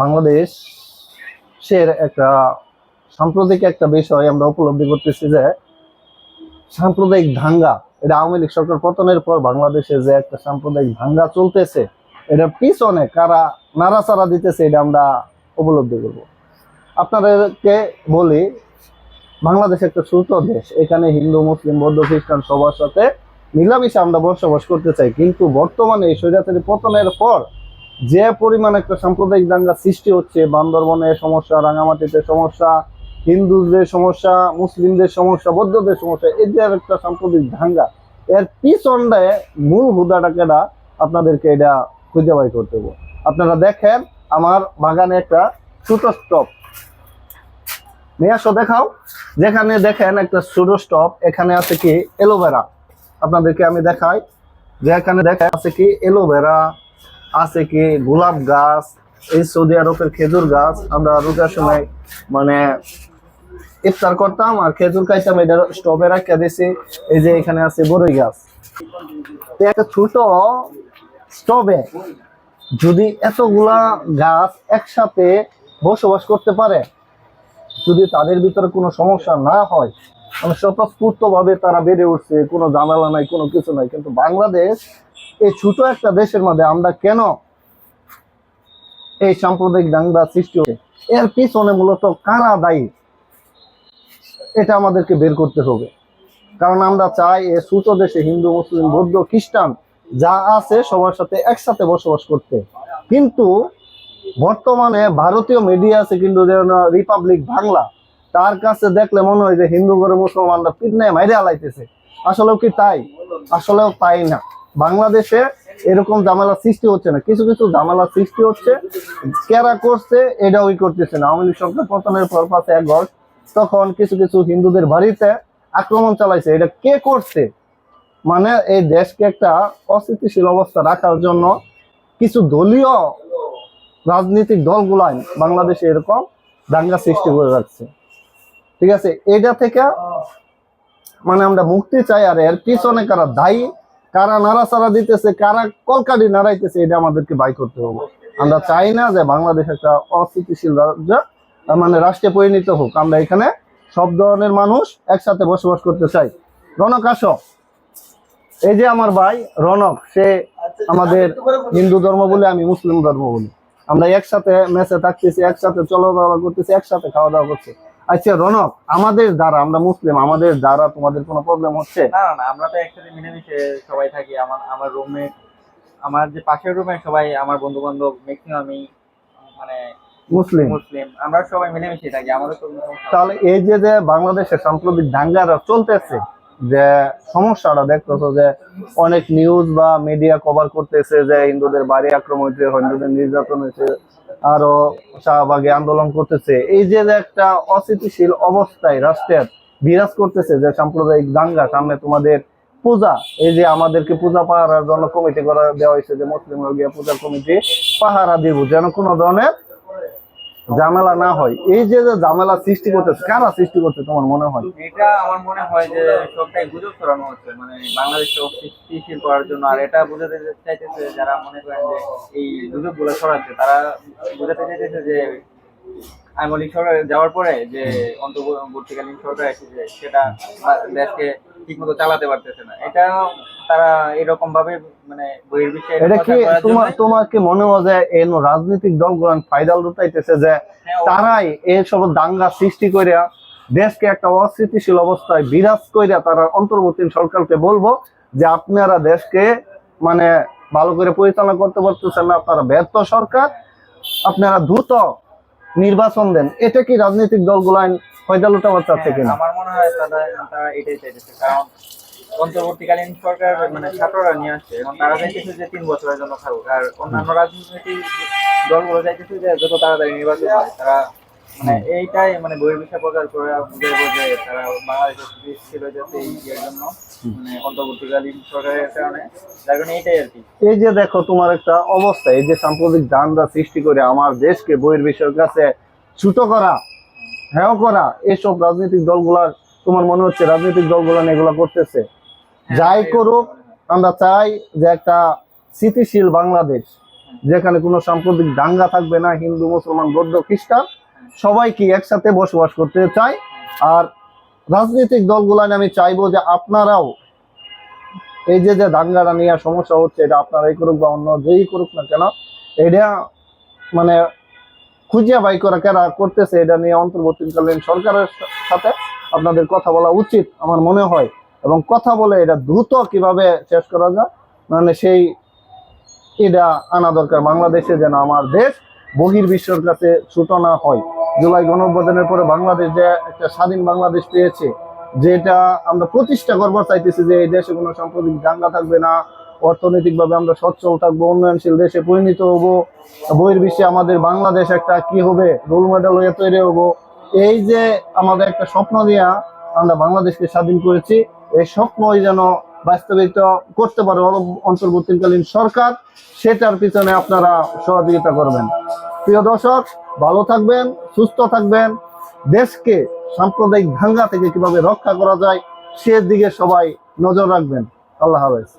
বাংলাদেশের একটা সাম্প্রতিক একটা বিষয় আমরা উপলব্ধি করতেছি যে সাম্প্রদায়িক দাঙ্গা এটা আওয়ামী লীগ সরকার পতনের পর বাংলাদেশে যে একটা সাম্প্রদায়িক দাঙ্গা চলতেছে, এটার পিছনে কারা নাড়াচাড়া দিতেছে, এটা আমরা উপলব্ধি করব। আপনাদেরকে বলি, বাংলাদেশ একটা ছোট দেশ, এখানে হিন্দু, মুসলিম, বৌদ্ধ, খ্রিস্টান সবার সাথে মিলামিশে আমরা বসবাস করতে চাই, কিন্তু বর্তমানে এই স্বৈরাচারী পতনের পর যে পরিমাণ একটা সাম্প্রদায়িক দাঙ্গা সৃষ্টি হচ্ছে, বান্দরবনে সমস্যা, রাঙামাটিতে সমস্যা, হিন্দুদের সমস্যা, মুসলিমদের সমস্যা, বৌদ্ধদের সমস্যা, এই যে একটা সাম্প্রদায়িক দাঙ্গা, এর পিছনটায় মূল হুদাটাকে না আপনাদেরকে এটা খুঁজে বাই করতে হবে। আপনারা দেখেন, আমার বাগানে একটা ছোট স্টপ নিয়ে দেখাও। যেখানে দেখেন একটা ছোট স্টপ এখানে আছে কি এলোভেরা আপনাদেরকে আমি দেখাই। যে এখানে দেখা আছে কি এলোভেরা আছে কি? গোলাপ গাছ, এই সৌদি আরবের খেজুর গাছ, আমরা রোজার সময় মানে ইফতার করতাম আর খেজুর খাইতাম, এটা স্টবে রাখা দিছি। এই যে এখানে আছে বড়ই গাছ। একটা ছোট স্টবে যদি এতগুলা গাছ একসাথে বসবাস করতে পারে, যদি তাদের ভিতরে কোনো সমস্যা না হয় মানে স্বতঃস্ফূর্ত ভাবে তারা বেড়ে উঠছে, কোনো জানালা নাই, কোনো কিছু নাই। কিন্তু বাংলাদেশ, এই ছোট একটা দেশের মধ্যে আমরা কেন এই সাম্প্রদায়িক দাঙ্গা সৃষ্টি হচ্ছে? এর পিছনে মূলত কারা দায়ী? এটা আমাদেরকে বের করতে হবে। কারণ আমরা চাই এই ছোট দেশে হিন্দু, মুসলিম, বৌদ্ধ, খ্রিস্টান যা আছে সবার সাথে একসাথে বসবাস করতে। কিন্তু বর্তমানে ভারতীয় মিডিয়া আছে কিন্তু রিপাবলিক বাংলা। তার কাছে দেখলে মনে হয় যে হিন্দু করে মুসলমানরা পিটনে মাইরে আলাইতেছে আসলেও কি তাই? আসলেও তাই না। বাংলাদেশে এরকম ঝামেলা সৃষ্টি হচ্ছে না। কিছু কিছু ঝামেলা সৃষ্টি হচ্ছে। কেরা করছে এটা ওই করতেছে না। আওয়ামী লীগ সরকার পতনের পর পাশে আগস্ট তখন কিছু কিছু হিন্দুদের বাড়িতে আক্রমণ চালাইছে। এটা কে করছে? মানে এই দেশকে একটা অস্থিতিশীল অবস্থা রাখার জন্য কিছু দলীয় রাজনৈতিক দলগুলাই বাংলাদেশে এরকম দাঙ্গা সৃষ্টি করে রাখছে। ঠিক আছে? এটা থেকে মানে আমরা মুক্তি চাই আর এর পিছনে কারা দায়ী কারা নাড়াচাড়া দিতেছে কারা কলকাটি নাড়াইতেছে এটা আমাদেরকে বাই করতে হবে। আমরা চাই না যে বাংলাদেশ একটা অস্থিতিশীল রাজ্য মানে রাষ্ট্রে পরিণত হোক। আমরা এখানে সব ধরনের মানুষ একসাথে বসবাস করতে চাই। রনক আসো। এই যে আমার ভাই রনক সে আমাদের হিন্দু ধর্ম বলে আমি মুসলিম ধর্ম বলি। আমরা একসাথে মেসে থাকতেছি একসাথে চলাফেরা করতেছি একসাথে খাওয়া দাওয়া করছি। আচ্ছা রনক আমাদের দ্বারা আমরা মুসলিম আমাদের দ্বারা তোমাদের কোনো প্রবলেম হচ্ছে? না না আমরা তো একসাথে মিলেমিশে সবাই থাকি। আমার আমার রুমে আমার যে পাশের রুমে সবাই আমার বন্ধু বান্ধব ম্যাক্সিমামই মানে মুসলিম। মুসলিম। আমরা সবাই মিলেমিশে থাকি আমাদের। তাহলে এই যে যে বাংলাদেশে সাম্প্রতিক দাঙ্গারা চলতেছে যে সমস্যাটা দেখতেছো যে অনেক নিউজ বা মিডিয়া কভার করতেছে যে হিন্দুদের বাড়ি আক্রমণ হয়েছে হিন্দুদের নির্যাতন হয়েছে আরও শাহবাগে আন্দোলন করতেছে। এই যে একটা অস্থিতিশীল অবস্থায় রাষ্ট্রের বিরাজ করতেছে, যে সাম্প্রদায়িক দাঙ্গা, সামনে তোমাদের পূজা, এই যে আমাদেরকে পূজা পাহারার জন্য কমিটি করা দেওয়া হয়েছে, যে মুসলিম গিয়ে পূজা কমিটি, পাহারা দিব, যেন কোনো ধরনের ঝামেলা না হয়। এই যে ঝামেলা সৃষ্টি করতেছে কারা সৃষ্টি করছে তোমার মনে হয়? এটা আমার মনে হয় যে সবটাই গুজব ছড়ানো হচ্ছে। মানে বাংলাদেশকে অস্থিতিশীল করার জন্য, আর এটা বোঝাতে চাইতেছে যারা মনে করেন যে এই গুজবগুলো ছড়াচ্ছে, তারা বোঝাতে চাইতেছে যে আওয়ামী সরকার যাওয়ার পরে যে অন্তর্বর্তীকালীন সরকার এসেছে, সেটা দেশকে ঠিক মতো চালাতে পারতেছে না। এটা তারা এরকম ভাবে মানে এটা কি তোমার জন্যই- তোমার কি মনে হয় যে এই রাজনৈতিক দলগুলো লুটাইতেছে যে হ্যাঁ, তারাই এইসব দাঙ্গা সৃষ্টি করিয়া দেশকে একটা অস্থিতিশীল অবস্থায় বিরাজ কইরা তারা অন্তর্বর্তী সরকারকে বলব যে আপনারা দেশকে মানে ভালো করে পরিচালনা করতে পারতেছেন না আপনারা ব্যর্থ সরকার আপনারা দ্রুত নির্বাচন দেন। এটা কি রাজনৈতিক দলগুলাই লুটাবার চাচ্ছে হ্যাঁ, কিনা? আমার মনে হয় তারা তারা এটাই চাইতেছে কারণ অন্তর্বর্তীকালীন সরকার মানে ছাত্ররা নিয়ে আসছে এবং তারা চাইতেছে যে তিন বছরের জন্য থাকুক। আর অন্যান্য রাজনৈতিক দলগুলো চাইতেছে যে যত তাড়াতাড়ি নির্বাচন হয় তারা মানে এইটাই মানে প্রচার করে তারা বাংলাদেশের হয়ে যাচ্ছে এই ইয়ের জন্য মানে অন্তর্বর্তীকালীন সরকারের কারণে। যার কারণে এইটাই আর কি। এই যে দেখো তোমার একটা অবস্থা এই যে সাম্প্রতিক দান্দা সৃষ্টি করে আমার দেশকে বহির্বিশ্বের কাছে ছুটো করা হ্যাঁ করা এসব রাজনৈতিক দলগুলার তোমার মনে হচ্ছে রাজনৈতিক দলগুলো এগুলো করতেছে? যাই করুক আমরা চাই যে একটা স্থিতিশীল বাংলাদেশ যেখানে কোনো সাম্প্রতিক দাঙ্গা থাকবে না হিন্দু মুসলমান বৌদ্ধ খ্রিস্টান সবাইকে একসাথে বসবাস করতে চাই আর রাজনৈতিক দলগুলানে আমি চাইব যে আপনারাও এই যে যে দাঙ্গাটা নিয়ে সমস্যা হচ্ছে এটা আপনারাই করুক বা অন্য যেই করুক না কেন এটা মানে খুঁজিয়া বাই করা, কেরা করতেছে, এটা নিয়ে অন্তর্বর্তীকালীন সরকারের সাথে আপনাদের কথা বলা উচিত আমার মনে হয়। এবং কথা বলে এটা দ্রুত কীভাবে শেষ করা যায় মানে সেই এটা আনা দরকার বাংলাদেশে যেন আমার দেশ বহির বিশ্বের কাছে ছুটো না হয়। জুলাই গণঅভ্যুত্থানের পরে বাংলাদেশ যে একটা স্বাধীন বাংলাদেশ পেয়েছে, যেটা আমরা প্রতিষ্ঠা করবার চাইতেছি যে এই দেশে কোনো সাম্প্রদায়িক দাঙ্গা থাকবে না অর্থনৈতিকভাবে আমরা সচ্ছল থাকব, উন্নয়নশীল দেশে পরিণত হব। বহির বিশ্বে আমাদের বাংলাদেশ একটা কি হবে? রোল মডেল হয়ে তৈরি হব। এই যে আমাদের একটা স্বপ্ন নিয়ে আমরা বাংলাদেশকে স্বাধীন করেছি, এই স্বপ্নই যেন বাস্তবায়িত করতে পারে অন্তর্বর্তীকালীন সরকার, সেটার পিছনে আপনারা সহযোগিতা করবেন। প্রিয় দর্শক, ভালো থাকবেন, সুস্থ থাকবেন। দেশকে সাম্প্রদায়িক ভাঙ্গা থেকে কীভাবে রক্ষা করা যায় সেদিকে সবাই নজর রাখবেন। আল্লাহ হাফেজ।